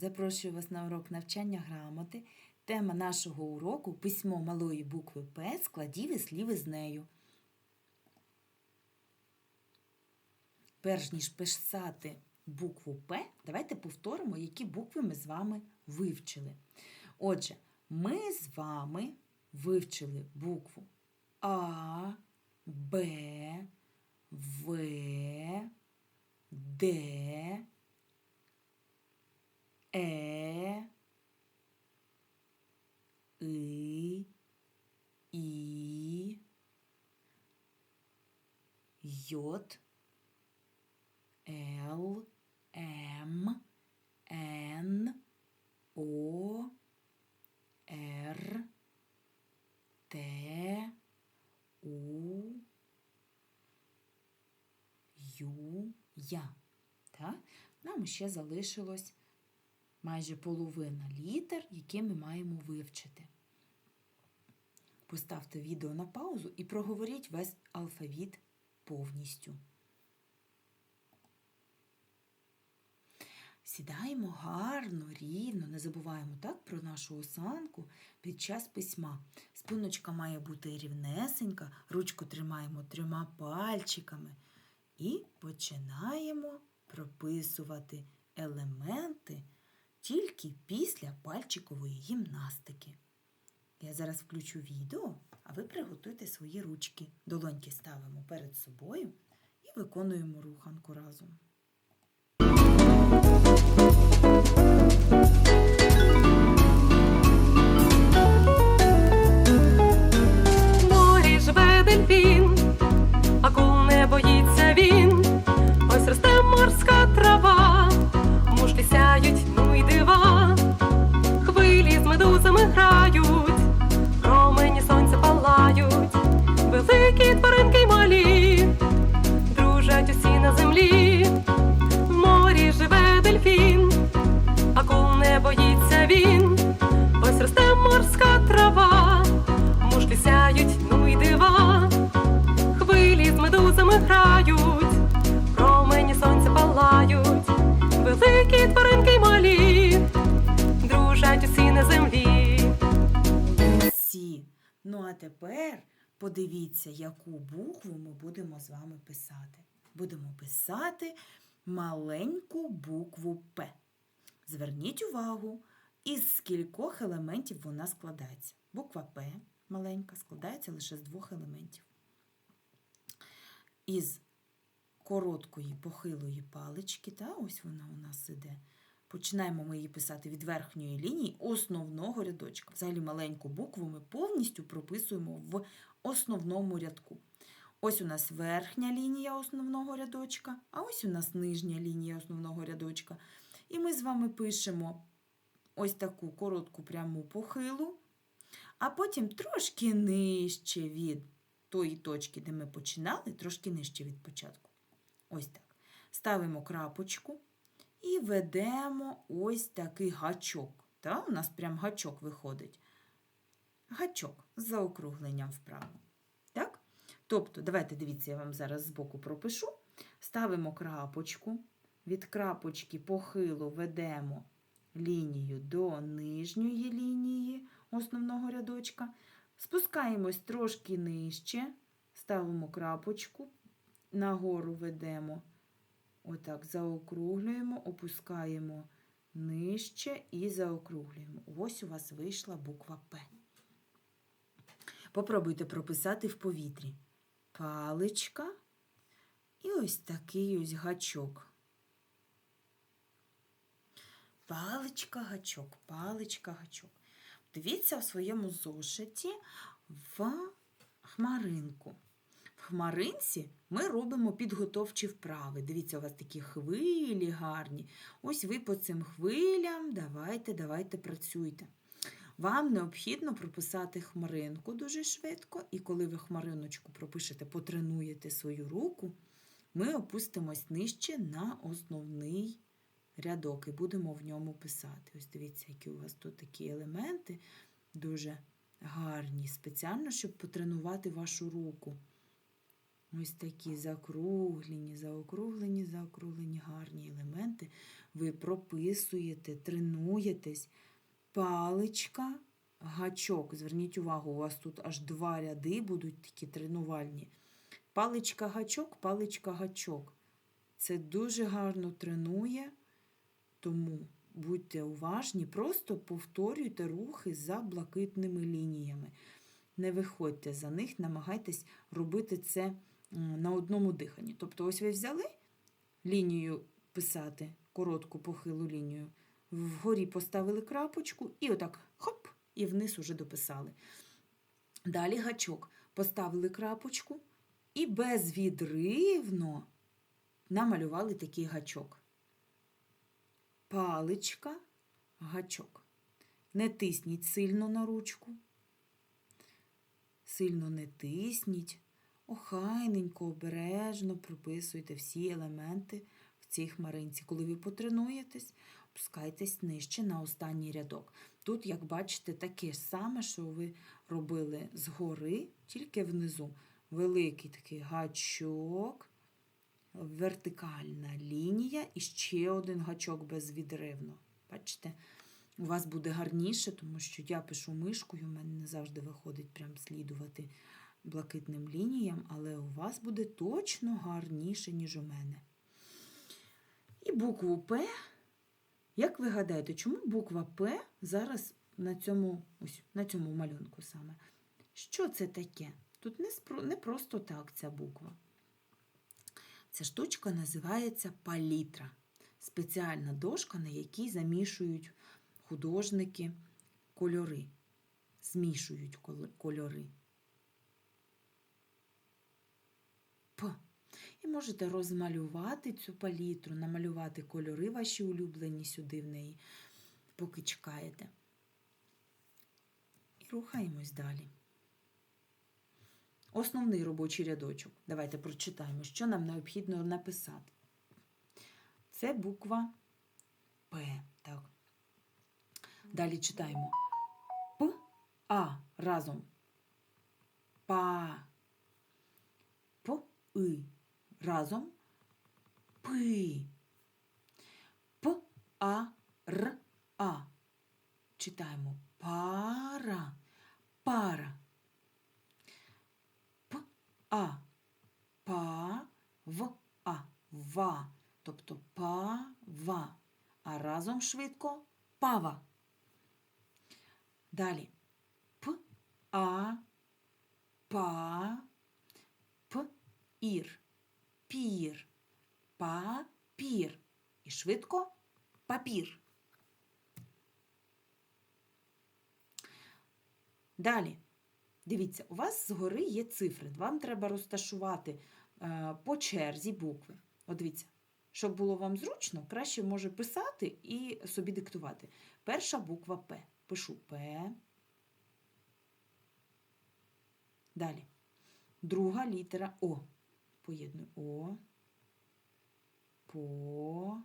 Запрошую вас на урок навчання грамоти. Тема нашого уроку письмо малої букви П, складів і слів із нею. Перш ніж писати букву П, давайте повторимо, які букви ми з вами вивчили. Отже, ми з вами вивчили букву А, Б, В, Д, Е, И, І, Йод, Л, М, Н, О, Р, Т, У, Ю, Я. Так? Нам ще залишилось майже половина літер, які ми маємо вивчити. Поставте відео на паузу і проговоріть весь алфавіт повністю. Сідаємо гарно, рівно, не забуваємо так про нашу осанку під час письма. Спиночка має бути рівнесенька, ручку тримаємо трьома пальчиками і починаємо прописувати елементи тільки після пальчикової гімнастики. Я зараз включу відео, а ви приготуйте свої ручки. Долоньки ставимо перед собою і виконуємо руханку разом. Боїться він. Ось росте морська трава, мушлі сяють, тепер подивіться, яку букву ми будемо з вами писати. Будемо писати маленьку букву П. Зверніть увагу, із скількох елементів вона складається. Буква П маленька складається лише з двох елементів. Із короткої похилої палички, та ось вона у нас іде. Починаємо ми її писати від верхньої лінії основного рядочка. Взагалі маленьку букву ми повністю прописуємо в основному рядку. Ось у нас верхня лінія основного рядочка, а ось у нас нижня лінія основного рядочка. І ми з вами пишемо ось таку коротку пряму похилу, а потім трошки нижче від тої точки, де ми починали, трошки нижче від початку. Ось так. Ставимо крапочку і ведемо ось такий гачок. Та? У нас прям гачок виходить. Гачок з заокругленням вправо. Так? Тобто, давайте дивіться, я вам зараз збоку пропишу. Ставимо крапочку. Від крапочки похило ведемо лінію до нижньої лінії основного рядочка. Спускаємось трошки нижче, ставимо крапочку, нагору ведемо, отак заокруглюємо, опускаємо нижче і заокруглюємо. Ось у вас вийшла буква П. Попробуйте прописати в повітрі. Паличка і ось такий ось гачок. Паличка, гачок, паличка, гачок. Дивіться в своєму зошиті в хмаринку. Хмаринці ми робимо підготовчі вправи. Дивіться, у вас такі хвилі гарні. Ось ви по цим хвилям давайте, давайте працюйте. Вам необхідно прописати хмаринку дуже швидко, і коли ви хмариночку пропишете, потренуєте свою руку, ми опустимось нижче на основний рядок і будемо в ньому писати. Ось дивіться, які у вас тут такі елементи дуже гарні, спеціально, щоб потренувати вашу руку. Ось такі закруглені, заокруглені, заокруглені гарні елементи. Ви прописуєте, тренуєтесь. Паличка, гачок. Зверніть увагу, у вас тут аж два ряди будуть такі тренувальні. Паличка, гачок, паличка, гачок. Це дуже гарно тренує, тому будьте уважні, просто повторюйте рухи за блакитними лініями. Не виходьте за них, намагайтесь робити це на одному диханні. Тобто, ось ви взяли лінію писати, коротку похилу лінію, вгорі поставили крапочку і отак хоп, і вниз уже дописали. Далі гачок. Поставили крапочку і безвідривно намалювали такий гачок. Паличка, гачок. Не тисніть сильно на ручку. Сильно не тисніть. Охайненько, обережно прописуйте всі елементи в цій хмаринці. Коли ви потренуєтесь, опускайтесь нижче на останній рядок. Тут, як бачите, таке ж саме, що ви робили згори, тільки внизу. Великий такий гачок, вертикальна лінія і ще один гачок безвідривно. Бачите? У вас буде гарніше, тому що я пишу мишкою, у мене не завжди виходить прям слідувати блакитним лініям, але у вас буде точно гарніше, ніж у мене. І букву П. Як ви гадаєте, чому буква П зараз на цьому, ось, на цьому малюнку саме? Що це таке? Тут не, спро- не просто так ця буква. Ця штучка називається палітра. Спеціальна дошка, на якій замішують художники кольори. Змішують кольори. П. І можете розмалювати цю палітру, намалювати кольори ваші улюблені сюди в неї, поки чекаєте. І рухаємось далі. Основний робочий рядочок. Давайте прочитаємо, що нам необхідно написати. Це буква П. Так. Далі читаємо П, А разом. Па. П, И разом. Пи. П, А, Р, А. Читаємо пара. Пара. П, А. Па, В, А. Ва. Тобто пава. А разом швидко пава. Далі. П, А, па, п, ір, пір, папір. І швидко папір. Далі. Дивіться, у вас згори є цифри. Вам треба розташувати е, по черзі букви. От дивіться, щоб було вам зручно, краще може писати і собі диктувати. Перша буква П. Пишу П. Далі. Друга літера О. Поєдную О. По.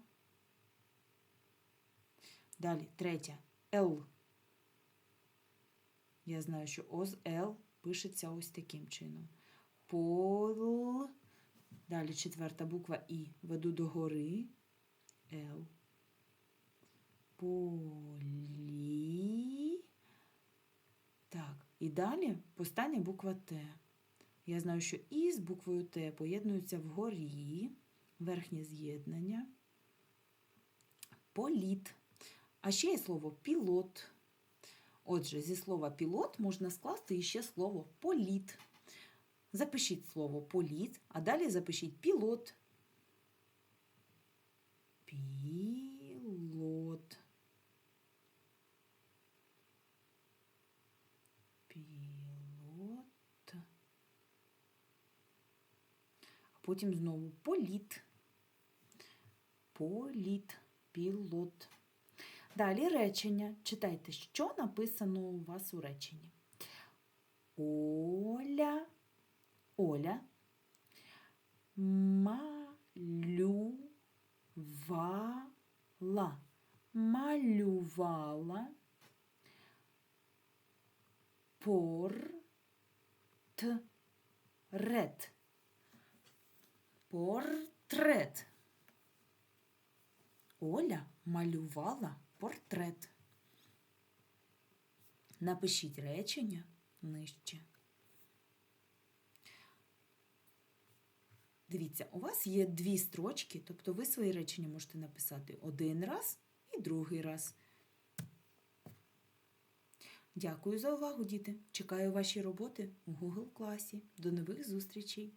Далі третя Л. Я знаю, що О з Л пишеться ось таким чином. Пол. Далі четверта буква І. Веду догори. Л. Полі. Так, і далі остання буква Т. Я знаю, що І з буквою Т поєднуються вгорі, верхнє з'єднання. Політ. А ще є слово пілот. Отже, зі слова пілот можна скласти іще слово політ. Запишіть слово політ, а далі запишіть пілот. Пілот. Пілот. А потім знову політ. Політ. Пілот. Далі речення. Читайте, що написано у вас у реченні. Оля. Оля малювала. Малювала портрет. Портрет. Оля малювала портрет. Напишіть речення нижче. Дивіться, у вас є дві строчки, тобто ви свої речення можете написати один раз і другий раз. Дякую за увагу, діти. Чекаю ваші роботи в Google класі. До нових зустрічей!